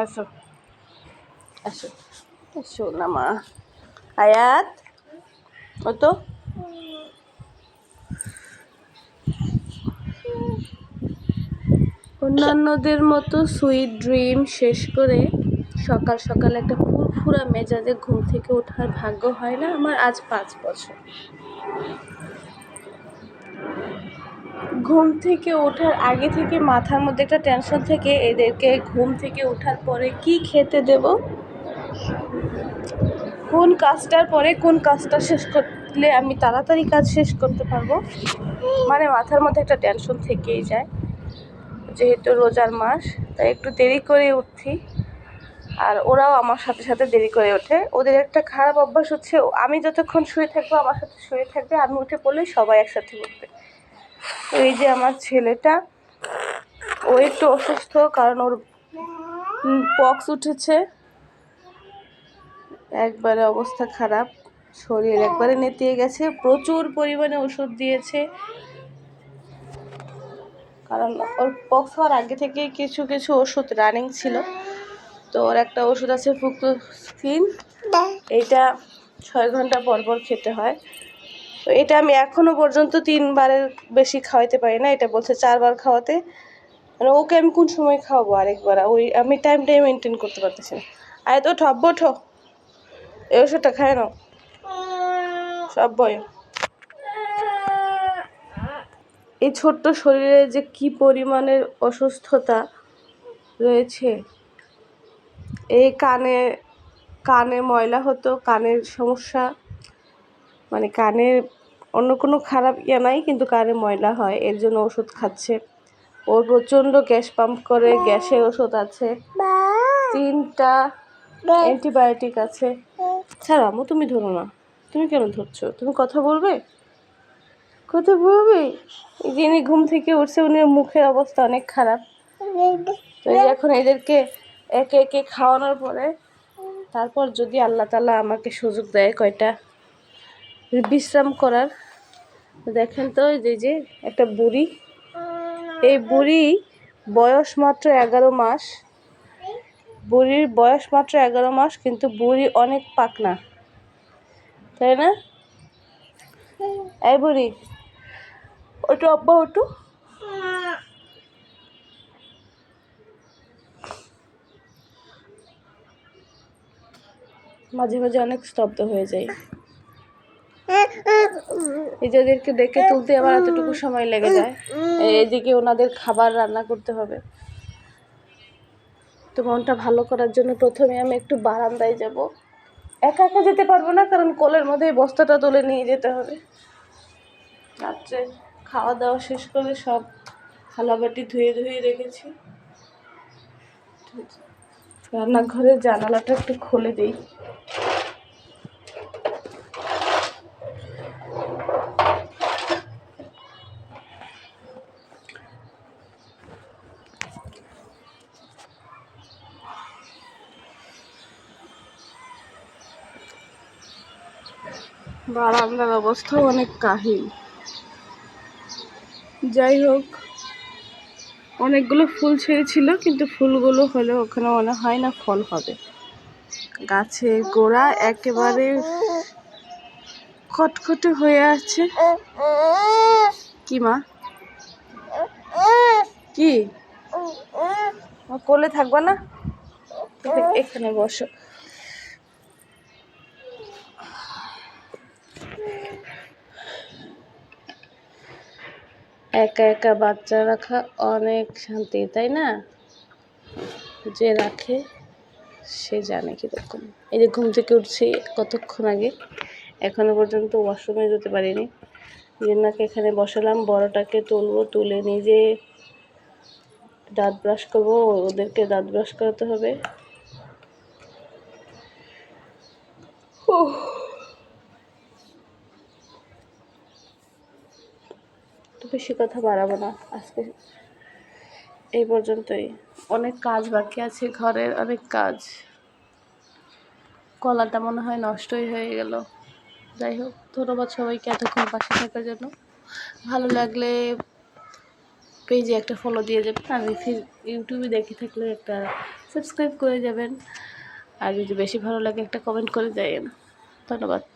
আসো। আসো। আসো না মা। আয়াত ও তো অন্যান্যদের মতো সুইট ড্রিম শেষ করে সকাল সকাল একটা ফুরফুরা মেজাজে ঘুম থেকে ওঠার ভাগ্য হয় না আমার আজ পাঁচ বছর। ঘুম থেকে ওঠার আগে থেকে মাথার মধ্যে একটা টেনশন থেকে এদেরকে ঘুম থেকে ওঠার পরে কি খেতে দেব? কোন কাজটার পরে কোন কাজটা শেষ করলে আমি তাড়াতাড়ি কাজ শেষ করতে পারব? মানে মাথার মধ্যে একটা টেনশন থেকেই যায়। যেহেতু রোজার মাস, তাই একটু দেরি করে উঠছি। আর ওরাও আমার সাথে সাথে দেরি করে ওঠে। ওদের একটা খারাপ অভ্যাস হচ্ছে, আমি যতক্ষণ শুয়ে থাকব, আমার সাথে শুয়ে থাকবে, আমি উঠে পড়লে সবাই একসাথে উঠবে। এই যে আমার ছেলেটা ও একটু অসুস্থ কারণ ওর পক্স উঠেছে। একবারে অবস্থা খারাপ শরীর একবারে নেতিয়ে গেছে প্রচুর পরিমাণে ওষুধ দিয়েছে। কারণ ওর পক্স হওয়ার আগে থেকে কিছু কিছু ওষুধ রানিং ছিল। তো ওর একটা ওষুধ আছে ফুকুস্কিন এইটা ছয় ঘণ্টা পর পর খেতে হয়। তো এটা আমি এখনও পর্যন্ত তিনবারের বেশি খাওয়াইতে পারি না, এটা বলছে চারবার খাওয়াতে। মানে ওকে আমি কোন সময় খাওয়াবো আরেকবার? ওই আমি টাইমটাই মেনটেন করতে পারতেছি না। আয় তো ঠব্ব ঠো এই ওষুধটা খায় নাও। সব বয়। এই ছোট্ট শরীরে যে কি পরিমাণের অসুস্থতা রয়েছে, এই কানে কানে ময়লা হতো, কানের সমস্যা মানে কানে অন্য কোনো খারাপ ইয়ে নাই কিন্তু কানে ময়লা হয় এর জন্য ওষুধ খাচ্ছে। ওর প্রচণ্ড গ্যাস পাম্প করে গ্যাসের ওষুধ আছে। তিনটা অ্যান্টিবায়োটিক আছে। ছাড়া আমু তুমি ধরো না। তুমি কেন ধরছো? তুমি কথা বলবে? কথা বলবে? যিনি ঘুম থেকে উঠছে উনি মুখের অবস্থা অনেক খারাপ। তো এখন এদেরকে একে একে খাওয়ানোর পরে তারপর যদি আল্লাহ তালা আমাকে সুযোগ দেয় কয়টা? বিশ্রাম করার দেখেন তো যে যে একটা বুড়ি। এই বুড়ি বয়স মাত্র এগারো মাস। বুড়ির বয়স মাত্র এগারো মাস, কিন্তু বুড়ি অনেক পাকনা। তাই না? এই বুড়ি, ওটু আব্বা, ওটু। মাঝে মাঝে অনেক স্তব্ধ হয়ে যায়। ওদেরকে ডেকে তুলতে আমার এতটুকু সময় লেগে যায়। এদিকে ওনাদের খাবার রান্না করতে হবে। তো মনটা ভালো করার জন্য প্রথমে আমি একটু বারান্দায় যাব। একা একা যেতে পারব না কারণ কোলের মধ্যে বস্তাটা তুলে নিয়ে যেতে হবে। রাত্রে খাওয়া দাওয়া শেষ করে সব থালাবাটি ধুয়ে ধুয়ে রেখেছি। রান্নাঘরের জানালাটা একটু খুলে দিই। বারান্দার অবস্থাও অনেক কাহিল। যাই হোক, অনেকগুলো ফুল ছেড়েছিল, কিন্তু ফুলগুলো হলে ওখানে মনে হয় না ফল হবে। গাছের গোড়া একেবারে খটখটে হয়ে আছে। কি মা? কি? কোলে থাকবা না? এখানে বসো। একা একা বাচ্চা রাখা অনেক শান্তি, তাই না? যে রাখে, সে জানে কীরকম। এই যে ঘুম থেকে উঠছি কতক্ষণ আগে, এখনও পর্যন্ত ওয়াশরুমে যেতে পারিনি। রিনাকে এখানে বসালাম, বড়টাকে তুলবো, তুলে নিজে দাঁত ব্রাশ করব, ওদেরকে দাঁত ব্রাশ করাতে হবে। তো বেশি কথা বাড়াবো না। আজকে এই পর্যন্তই। অনেক কাজ বাকি আছে ঘরের, অনেক কাজ। কলাটা মনে হয় নষ্টই হয়ে গেল। যাই হোক, ধন্যবাদ সবাইকে এতক্ষণ পাশে থাকার জন্য। ভালো লাগলে পেজে একটা ফলো দিয়ে যাবেন, আর ফির ইউটিউবে দেখে থাকলে একটা সাবস্ক্রাইব করে যাবেন। আর যদি বেশি ভালো লাগে একটা কমেন্ট করে যাবেন। ধন্যবাদ।